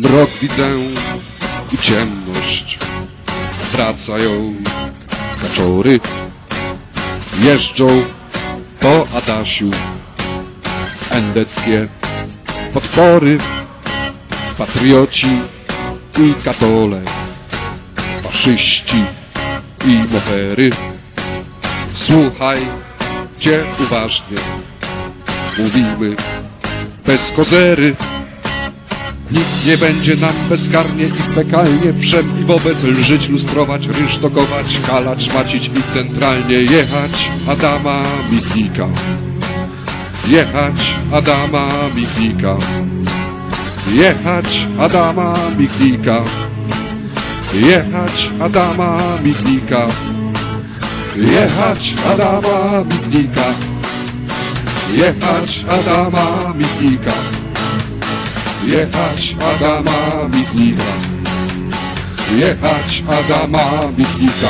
Mrok widzę i ciemność wracają kaczory. Jeżdżą po Adasiu endeckie potwory, patrioci i katole, faszyści i mohery. Słuchajcie uważnie, mówimy bez kozery. Nikt nie będzie nam bezkarnie i fekalnie przem i wobec lżyć, lustrować, rynsztokować, kalacz, macić i centralnie jechać Adama Michnika. Jechać Adama Michnika. Jechać Adama Michnika. Jechać Adama Michnika. Jechać Adama Michnika. Jechać Adama Michnika. Jechać Adama Michnika. Jechać Adama Michnika.